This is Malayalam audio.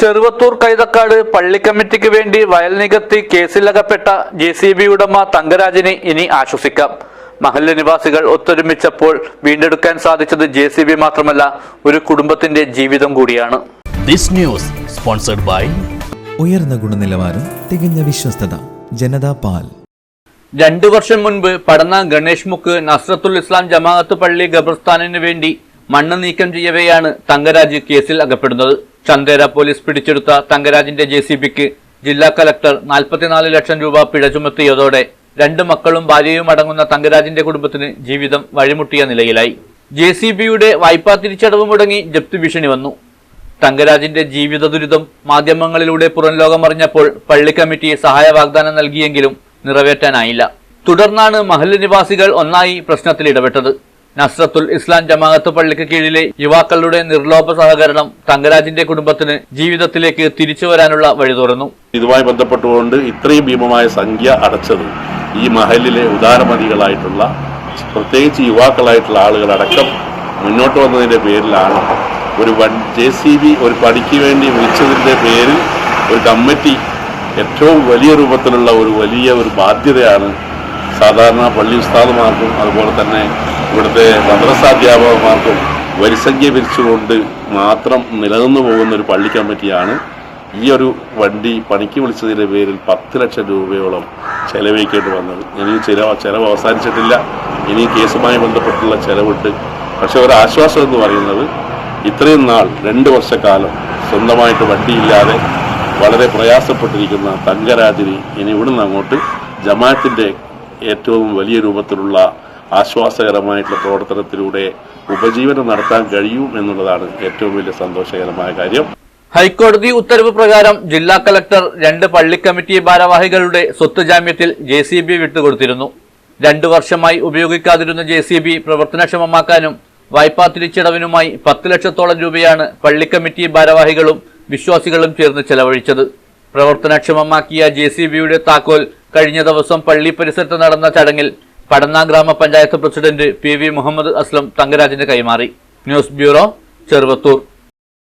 ചെറുവത്തൂർ കൈതക്കാട് പള്ളി കമ്മിറ്റിക്ക് വേണ്ടി വയൽ നികത്തി കേസിലകപ്പെട്ട ജെ സി ബി ഉടമ തങ്കരാജിനെ ഇനി ആശ്വസിക്കാം. മഹല്ല് നിവാസികൾ ഒത്തൊരുമിച്ചപ്പോൾ വീണ്ടെടുക്കാൻ സാധിച്ചത് ജെ സി ബി മാത്രമല്ല ഒരു കുടുംബത്തിന്റെ ജീവിതം കൂടിയാണ്. ദിസ് ന്യൂസ് സ്പോൺസർഡ് ബൈ ഉയർന്ന ഗുണനിലവാരം തികഞ്ഞ വിശ്വസ്തത ജനതാ പാൽ. രണ്ടു വർഷം മുൻപ് പടന്ന ഗണേഷ് മുക്ക് നസ്രത്തുൽ ഇസ്ലാം ജമാഅത്ത് പള്ളി ഖബർസ്ഥാനിന് വേണ്ടി മണ്ണ് നീക്കം ചെയ്യവെയാണ് തങ്കരാജ് കേസിൽ അകപ്പെടുന്നത്. ചന്ദേര പോലീസ് പിടിച്ചെടുത്ത തങ്കരാജിന്റെ ജെ ജില്ലാ കലക്ടർ നാൽപ്പത്തിനാല് ലക്ഷം രൂപ പിഴ ചുമത്തിയതോടെ രണ്ട് മക്കളും ഭാര്യയും അടങ്ങുന്ന തങ്കരാജിന്റെ കുടുംബത്തിന് ജീവിതം വഴിമുട്ടിയ നിലയിലായി. ജെ സി ബിയുടെ വായ്പാ തിരിച്ചടവ് മുടങ്ങി ജപ്തി ഭീഷണി വന്നു. തങ്കരാജിന്റെ ജീവിത ദുരിതം മാധ്യമങ്ങളിലൂടെ പുറംലോകം അറിഞ്ഞപ്പോൾ പള്ളി കമ്മിറ്റി സഹായ വാഗ്ദാനം നൽകിയെങ്കിലും നിറവേറ്റാനായില്ല. തുടർന്നാണ് മഹല്ല് നിവാസികൾ ഒന്നായി പ്രശ്നത്തിൽ ഇടപെട്ടത്. നസ്രത്തുൽ ഇസ്ലാം ജമാഅത്ത് പള്ളിക്ക് കീഴിലെ യുവാക്കളുടെ നിർലോഭ സഹകരണം തങ്കരാജിന്റെ കുടുംബത്തിന് ജീവിതത്തിലേക്ക് തിരിച്ചു വരാനുള്ള വഴി തുറന്നു. ഇതുമായി ബന്ധപ്പെട്ടുകൊണ്ട് ഇത്രയും ഭീമമായ സംഖ്യ അടച്ചത് ഈ മഹലിലെ ഉദാരമതികളായിട്ടുള്ള പ്രത്യേകിച്ച് യുവാക്കളായിട്ടുള്ള ആളുകളടക്കം മുന്നോട്ട് വന്നതിന്റെ പേരിലാണ് ഒരു വൺ ജെ സി ബി ഒരു പണിക്ക് വേണ്ടി വിളിച്ചതിന്റെ പേരിൽ ഒരു കമ്മിറ്റി ഏറ്റവും വലിയ രൂപത്തിലുള്ള ഒരു വലിയ ഒരു ബാധ്യതയാണ് സാധാരണ പള്ളി ഉസ്താദുമാർക്കും അതുപോലെ തന്നെ ഇവിടുത്തെ മദ്രസാധ്യാപകന്മാർക്കും വരിസംഖ്യ പിരിച്ചുകൊണ്ട് മാത്രം നിലനിന്നു പോകുന്ന ഒരു പള്ളി കമ്മിറ്റിയാണ് ഈ ഒരു വണ്ടി പണിക്ക് വിളിച്ചതിന്റെ പേരിൽ പത്ത് ലക്ഷം രൂപയോളം ചെലവഴിക്കേണ്ടി വന്നത്. ഇനി ചിലവ് ചിലവ് അവസാനിച്ചിട്ടില്ല. ഇനി കേസുമായി ബന്ധപ്പെട്ടുള്ള ചിലവുണ്ട്. പക്ഷെ ഒരു ആശ്വാസം എന്ന് പറയുന്നത് ഇത്രയും നാൾ രണ്ട് വർഷക്കാലം സ്വന്തമായിട്ട് വണ്ടിയില്ലാതെ വളരെ പ്രയാസപ്പെട്ടിരിക്കുന്ന തങ്കരാജിനി ഇനി ഇവിടുന്ന് അങ്ങോട്ട് ജമാഅത്തിന്റെ ഏറ്റവും വലിയ രൂപത്തിലുള്ള ആശ്വാസകരമായിട്ടുള്ള പ്രവർത്തനത്തിലൂടെ ഉപജീവനം നടത്താൻ കഴിയും എന്നുള്ളതാണ് ഏറ്റവും വലിയ സന്തോഷകരമായ കാര്യം. ഹൈക്കോടതി ഉത്തരവ് പ്രകാരം ജില്ലാ കലക്ടർ രണ്ട് പള്ളി കമ്മിറ്റി ഭാരവാഹികളുടെ സ്വത്ത് ജാമ്യത്തിൽ ജെ സി ബി വിട്ടുകൊടുത്തിരുന്നു. രണ്ടു വർഷമായി ഉപയോഗിക്കാതിരുന്ന ജെ സി ബി പ്രവർത്തനക്ഷമമാക്കാനും വായ്പാ തിരിച്ചടവിനുമായി പത്ത് ലക്ഷത്തോളം രൂപയാണ് പള്ളി കമ്മിറ്റി ഭാരവാഹികളും വിശ്വാസികളും ചേർന്ന് ചെലവഴിച്ചത്. പ്രവർത്തനക്ഷമമാക്കിയ ജെ സി ബിയുടെ താക്കോൽ കഴിഞ്ഞ ദിവസം പള്ളി പരിസരത്ത് നടന്ന ചടങ്ങിൽ Padanna grama panchayat president P V Muhammad Aslam തങ്കരാജിന് കൈമാറി. News bureau Cheruvathur.